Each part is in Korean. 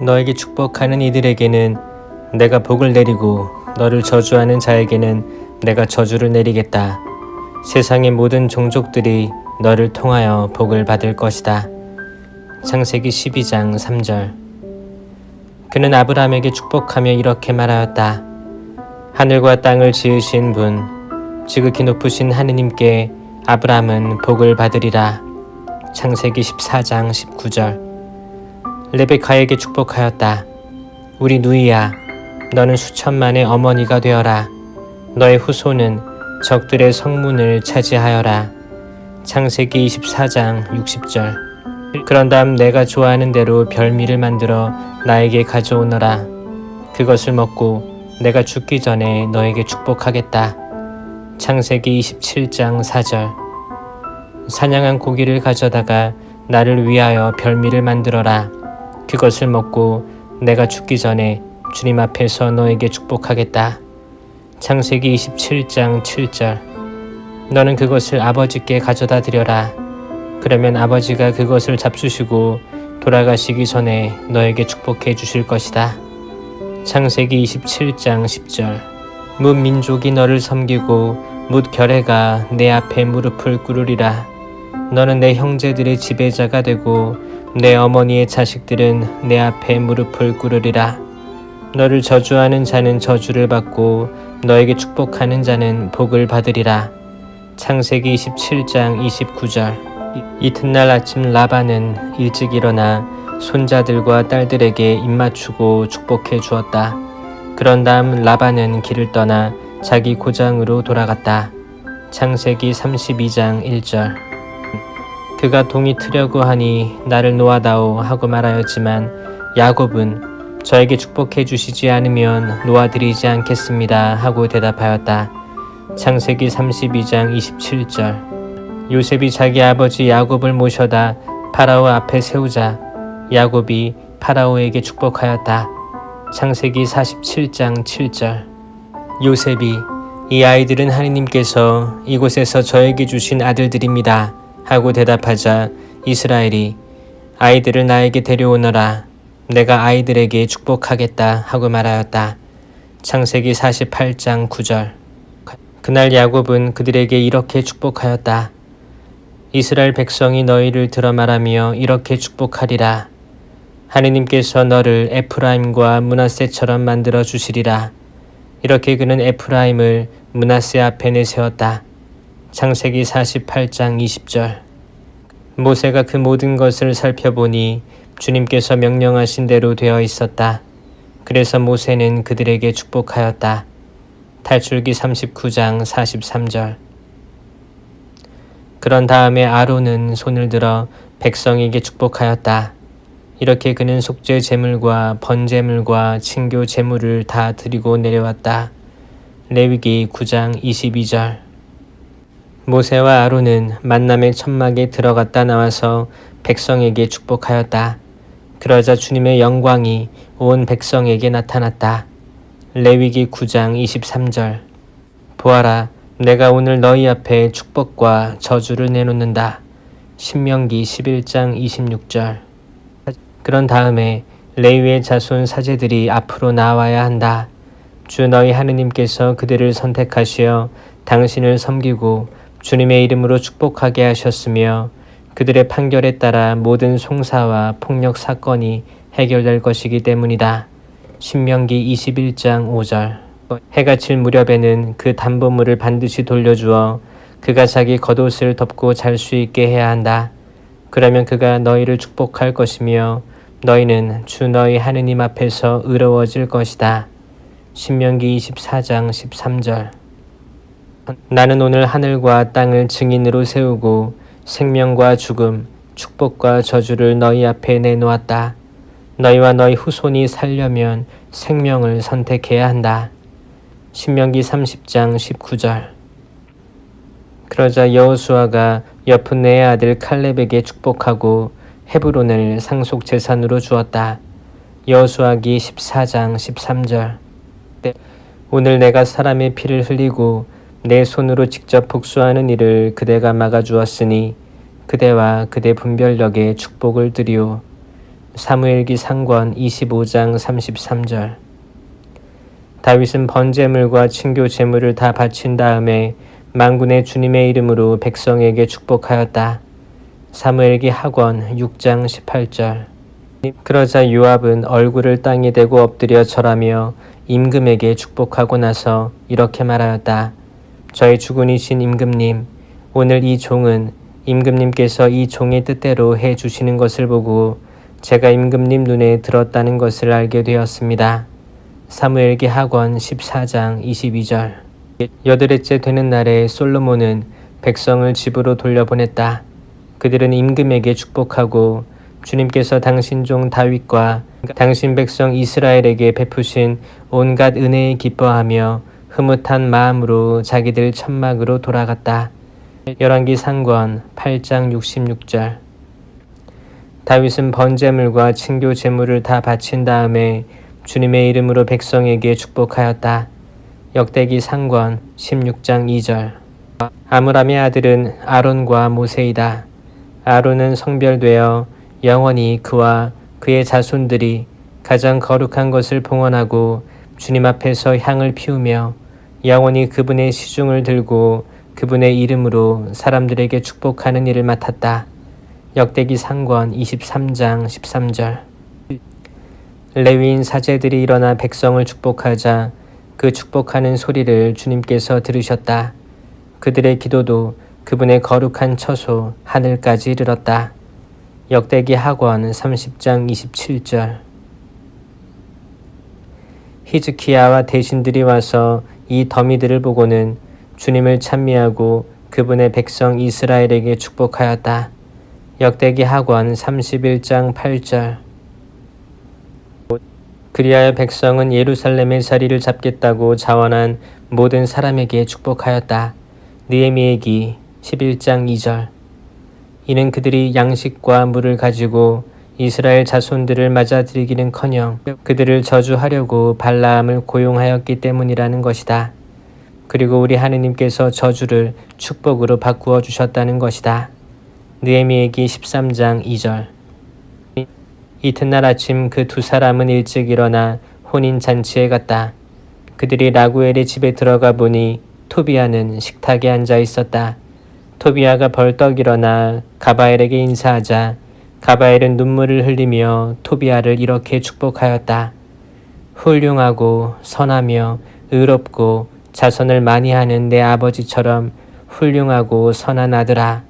너에게 축복하는 이들에게는 내가 복을 내리고 너를 저주하는 자에게는 내가 저주를 내리겠다. 세상의 모든 종족들이 너를 통하여 복을 받을 것이다. 창세기 12장 3절 그는 아브라함에게 축복하며 이렇게 말하였다. 하늘과 땅을 지으신 분, 지극히 높으신 하느님께 아브라함은 복을 받으리라. 창세기 14장 19절 레베카에게 축복하였다. 우리 누이야, 너는 수천만의 어머니가 되어라. 너의 후손은 적들의 성문을 차지하여라. 창세기 24장 60절 그런 다음 내가 좋아하는 대로 별미를 만들어 나에게 가져오너라. 그것을 먹고 내가 죽기 전에 너에게 축복하겠다. 창세기 27장 4절 사냥한 고기를 가져다가 나를 위하여 별미를 만들어라. 그것을 먹고 내가 죽기 전에 주님 앞에서 너에게 축복하겠다. 창세기 27장 7절 너는 그것을 아버지께 가져다 드려라. 그러면 아버지가 그것을 잡수시고 돌아가시기 전에 너에게 축복해 주실 것이다. 창세기 27장 10절 뭇 민족이 너를 섬기고 뭇 결해가 내 앞에 무릎을 꿇으리라. 너는 내 형제들의 지배자가 되고 내 어머니의 자식들은 내 앞에 무릎을 꿇으리라. 너를 저주하는 자는 저주를 받고 너에게 축복하는 자는 복을 받으리라. 창세기 27장 29절 이튿날 아침 라반은 일찍 일어나 손자들과 딸들에게 입맞추고 축복해 주었다. 그런 다음 라반은 길을 떠나 자기 고장으로 돌아갔다. 창세기 32장 1절 그가 동이 트려고 하니 나를 놓아다오 하고 말하였지만 야곱은 저에게 축복해 주시지 않으면 놓아드리지 않겠습니다 하고 대답하였다. 창세기 32장 27절 요셉이 자기 아버지 야곱을 모셔다 파라오 앞에 세우자 야곱이 파라오에게 축복하였다. 창세기 47장 7절 요셉이 이 아이들은 하느님께서 이곳에서 저에게 주신 아들들입니다. 하고 대답하자 이스라엘이 아이들을 나에게 데려오너라. 내가 아이들에게 축복하겠다 하고 말하였다. 창세기 48장 9절 그날 야곱은 그들에게 이렇게 축복하였다. 이스라엘 백성이 너희를 들어 말하며 이렇게 축복하리라. 하느님께서 너를 에프라임과 문하세처럼 만들어 주시리라. 이렇게 그는 에프라임을 문하세 앞에 내세웠다. 창세기 48장 20절 모세가 그 모든 것을 살펴보니 주님께서 명령하신 대로 되어 있었다. 그래서 모세는 그들에게 축복하였다. 탈출기 39장 43절 그런 다음에 아론은 손을 들어 백성에게 축복하였다. 이렇게 그는 속죄 제물과 번제물과 친교 제물을 다 드리고 내려왔다. 레위기 9장 22절 모세와 아론은 만남의 천막에 들어갔다 나와서 백성에게 축복하였다. 그러자 주님의 영광이 온 백성에게 나타났다. 레위기 9장 23절 보아라 내가 오늘 너희 앞에 축복과 저주를 내놓는다. 신명기 11장 26절 그런 다음에 레위의 자손 사제들이 앞으로 나와야 한다. 주 너희 하느님께서 그들을 선택하시어 당신을 섬기고 주님의 이름으로 축복하게 하셨으며 그들의 판결에 따라 모든 송사와 폭력 사건이 해결될 것이기 때문이다. 신명기 21장 5절 해가 질 무렵에는 그 담보물을 반드시 돌려주어 그가 자기 겉옷을 덮고 잘 수 있게 해야 한다. 그러면 그가 너희를 축복할 것이며 너희는 주 너희 하느님 앞에서 의로워질 것이다. 신명기 24장 13절 나는 오늘 하늘과 땅을 증인으로 세우고 생명과 죽음, 축복과 저주를 너희 앞에 내놓았다. 너희와 너희 후손이 살려면 생명을 선택해야 한다. 신명기 30장 19절 그러자 여호수아가 여푼네의 아들 칼렙에게 축복하고 헤브론을 상속 재산으로 주었다. 여호수아기 14장 13절 오늘 내가 사람의 피를 흘리고 내 손으로 직접 복수하는 일을 그대가 막아주었으니 그대와 그대 분별력에 축복을 드리오. 사무엘기 상권 25장 33절 다윗은 번제물과 친교 제물을 다 바친 다음에 만군의 주님의 이름으로 백성에게 축복하였다. 사무엘기 학원 6장 18절 그러자 요압은 얼굴을 땅에 대고 엎드려 절하며 임금에게 축복하고 나서 이렇게 말하였다. 저의 주군이신 임금님, 오늘 이 종은 임금님께서 이 종의 뜻대로 해 주시는 것을 보고 제가 임금님 눈에 들었다는 것을 알게 되었습니다. 사무엘기 학원 14장 22절 여드레째 되는 날에 솔로몬은 백성을 집으로 돌려보냈다. 그들은 임금에게 축복하고 주님께서 당신 종 다윗과 당신 백성 이스라엘에게 베푸신 온갖 은혜에 기뻐하며 흐뭇한 마음으로 자기들 천막으로 돌아갔다. 열왕기 상권 8장 66절 다윗은 번제물과 친교 제물을 다 바친 다음에 주님의 이름으로 백성에게 축복하였다. 역대기 상권 16장 2절 아므람의 아들은 아론과 모세이다. 아론은 성별되어 영원히 그와 그의 자손들이 가장 거룩한 것을 봉헌하고 주님 앞에서 향을 피우며 영원히 그분의 시중을 들고 그분의 이름으로 사람들에게 축복하는 일을 맡았다. 역대기 상권 23장 13절 레위인 사제들이 일어나 백성을 축복하자 그 축복하는 소리를 주님께서 들으셨다. 그들의 기도도 그분의 거룩한 처소 하늘까지 이르렀다. 역대기 학원 30장 27절 히즈키야와 대신들이 와서 이 더미들을 보고는 주님을 찬미하고 그분의 백성 이스라엘에게 축복하였다. 역대기 학원 31장 8절 그리하여 백성은 예루살렘의 자리를 잡겠다고 자원한 모든 사람에게 축복하였다. 느헤미야기 11장 2절 이는 그들이 양식과 물을 가지고 이스라엘 자손들을 맞아들이기는커녕 그들을 저주하려고 발라함을 고용하였기 때문이라는 것이다. 그리고 우리 하느님께서 저주를 축복으로 바꾸어 주셨다는 것이다. 느헤미야기 13장 2절 이튿날 아침 그 두 사람은 일찍 일어나 혼인 잔치에 갔다. 그들이 라구엘의 집에 들어가 보니 토비아는 식탁에 앉아 있었다. 토비아가 벌떡 일어나 가바엘에게 인사하자 가바엘은 눈물을 흘리며 토비아를 이렇게 축복하였다. 훌륭하고 선하며 의롭고 자선을 많이 하는 내 아버지처럼 훌륭하고 선한 아들아.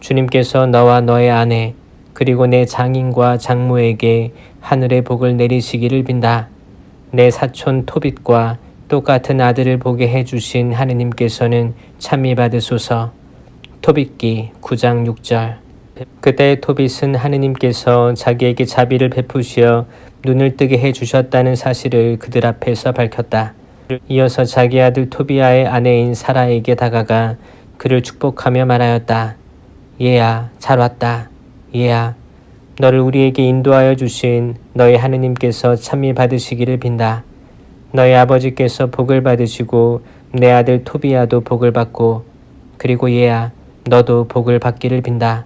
주님께서 너와 너의 아내 그리고 내 장인과 장모에게 하늘의 복을 내리시기를 빈다. 내 사촌 토빗과 똑같은 아들을 보게 해주신 하느님께서는 참미 받으소서. 토빗기 9장 6절 그때 토빗은 하느님께서 자기에게 자비를 베푸시어 눈을 뜨게 해 주셨다는 사실을 그들 앞에서 밝혔다. 이어서 자기 아들 토비아의 아내인 사라에게 다가가 그를 축복하며 말하였다. 얘야, 잘 왔다. 얘야, 너를 우리에게 인도하여 주신 너희 하느님께서 참미 받으시기를 빈다. 너희 아버지께서 복을 받으시고 내 아들 토비야도 복을 받고 그리고 얘야 너도 복을 받기를 빈다.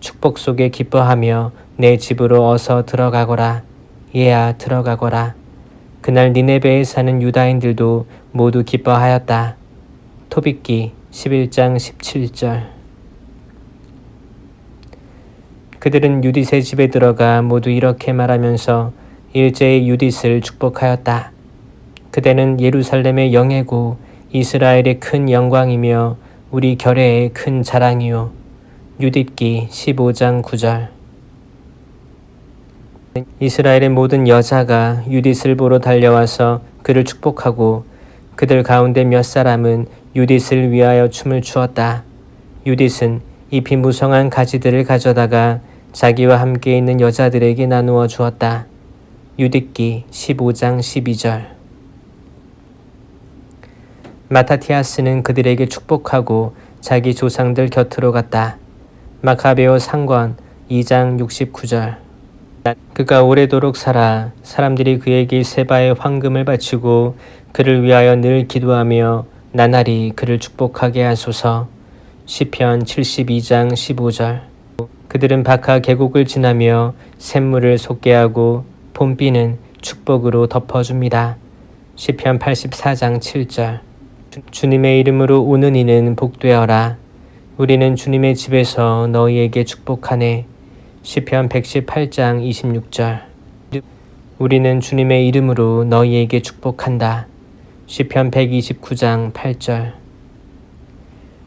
축복 속에 기뻐하며 내 집으로 어서 들어가거라. 얘야 들어가거라. 그날 니네베에 사는 유다인들도 모두 기뻐하였다. 토비기 11장 17절 그들은 유딧의 집에 들어가 모두 이렇게 말하면서 일제의 유딧을 축복하였다. 그대는 예루살렘의 영예고 이스라엘의 큰 영광이며 우리 결례의 큰 자랑이요. 유딧기 15장 9절 이스라엘의 모든 여자가 유딧을 보러 달려와서 그를 축복하고 그들 가운데 몇 사람은 유딧을 위하여 춤을 추었다. 유딧은 잎이 무성한 가지들을 가져다가 자기와 함께 있는 여자들에게 나누어 주었다. 유듣기 15장 12절 마타티아스는 그들에게 축복하고 자기 조상들 곁으로 갔다. 마카베오 상권 2장 69절 그가 오래도록 살아 사람들이 그에게 세바의 황금을 바치고 그를 위하여 늘 기도하며 나날이 그를 축복하게 하소서 시편 72장 15절 그들은 바카 계곡을 지나며 샘물을 솟게 하고 봄비는 축복으로 덮어줍니다. 시편 84장 7절 주 님의 이름으로 오는 이는 복되어라. 우리는 주님의 집에서 너희에게 축복하네. 시편 118장 26절 우리는 주님의 이름으로 너희에게 축복한다. 시편 129장 8절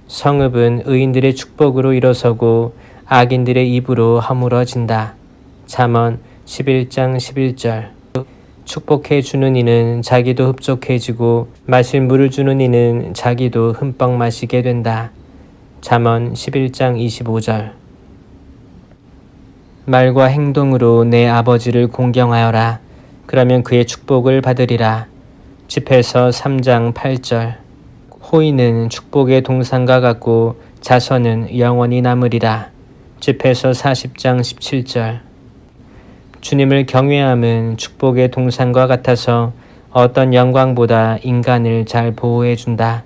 성읍은 의인들의 축복으로 일어서고 악인들의 입으로 허물어진다. 잠언 11장 11절 축복해 주는 이는 자기도 흡족해지고 마실 물을 주는 이는 자기도 흠뻑 마시게 된다. 잠언 11장 25절 말과 행동으로 내 아버지를 공경하여라. 그러면 그의 축복을 받으리라. 집에서 3장 8절 호의는 축복의 동산과 같고 자선은 영원히 남으리라. 집에서 40장 17절 주님을 경외함은 축복의 동산과 같아서 어떤 영광보다 인간을 잘 보호해 준다.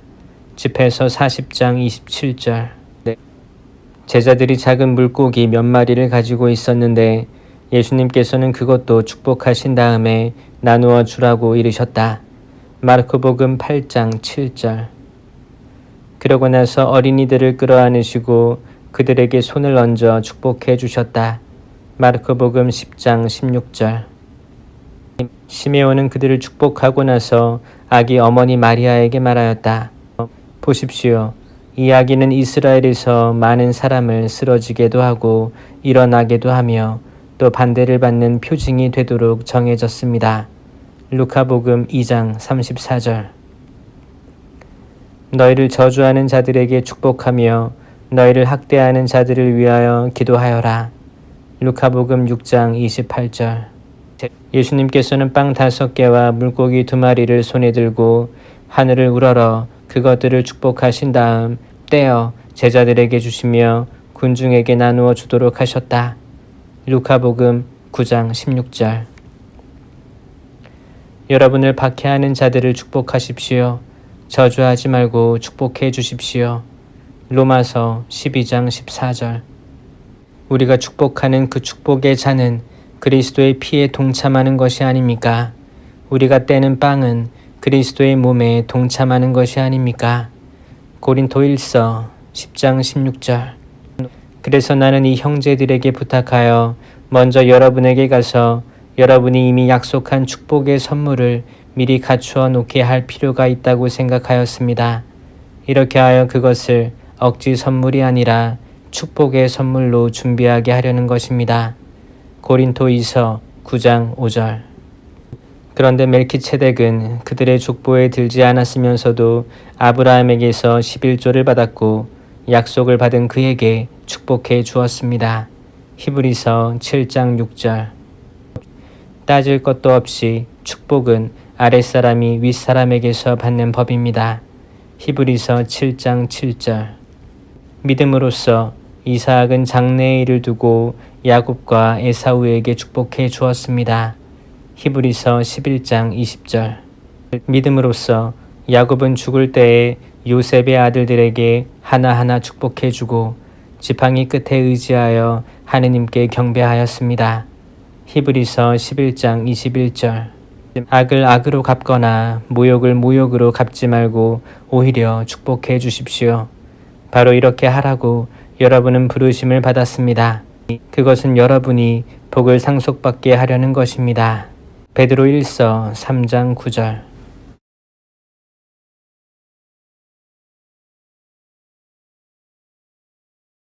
집에서 40장 27절 제자들이 작은 물고기 몇 마리를 가지고 있었는데 예수님께서는 그것도 축복하신 다음에 나누어 주라고 이르셨다. 마르코복음 8장 7절 그러고 나서 어린이들을 끌어안으시고 그들에게 손을 얹어 축복해 주셨다. 마르코복음 10장 16절 시메온은 그들을 축복하고 나서 아기 어머니 마리아에게 말하였다. 보십시오. 이 아기는 이스라엘에서 많은 사람을 쓰러지게도 하고 일어나게도 하며 또 반대를 받는 표징이 되도록 정해졌습니다. 루카복음 2장 34절 너희를 저주하는 자들에게 축복하며 너희를 학대하는 자들을 위하여 기도하여라. 루카복음 6장 28절 예수님께서는 빵 다섯 개와 물고기 두 마리를 손에 들고 하늘을 우러러 그것들을 축복하신 다음 떼어 제자들에게 주시며 군중에게 나누어 주도록 하셨다. 루카복음 9장 16절 여러분을 박해하는 자들을 축복하십시오. 저주하지 말고 축복해 주십시오. 로마서 12장 14절 우리가 축복하는 그 축복의 잔은 그리스도의 피에 동참하는 것이 아닙니까? 우리가 떼는 빵은 그리스도의 몸에 동참하는 것이 아닙니까? 고린도 1서 10장 16절 그래서 나는 이 형제들에게 부탁하여 먼저 여러분에게 가서 여러분이 이미 약속한 축복의 선물을 미리 갖추어 놓게 할 필요가 있다고 생각하였습니다. 이렇게 하여 그것을 억지 선물이 아니라 축복의 선물로 준비하게 하려는 것입니다. 고린토 2서 9장 5절 그런데 멜키체덱은 그들의 족보에 들지 않았으면서도 아브라함에게서 11조를 받았고 약속을 받은 그에게 축복해 주었습니다. 히브리서 7장 6절 따질 것도 없이 축복은 아랫사람이 윗사람에게서 받는 법입니다. 히브리서 7장 7절 믿음으로써 이삭은 장래의 일을 두고 야곱과 에사우에게 축복해 주었습니다. 히브리서 11장 20절 믿음으로써 야곱은 죽을 때에 요셉의 아들들에게 하나하나 축복해 주고 지팡이 끝에 의지하여 하느님께 경배하였습니다. 히브리서 11장 21절 악을 악으로 갚거나 모욕을 모욕으로 갚지 말고 오히려 축복해 주십시오. 바로 이렇게 하라고 여러분은 부르심을 받았습니다. 그것은 여러분이 복을 상속받게 하려는 것입니다. 베드로 1서 3장 9절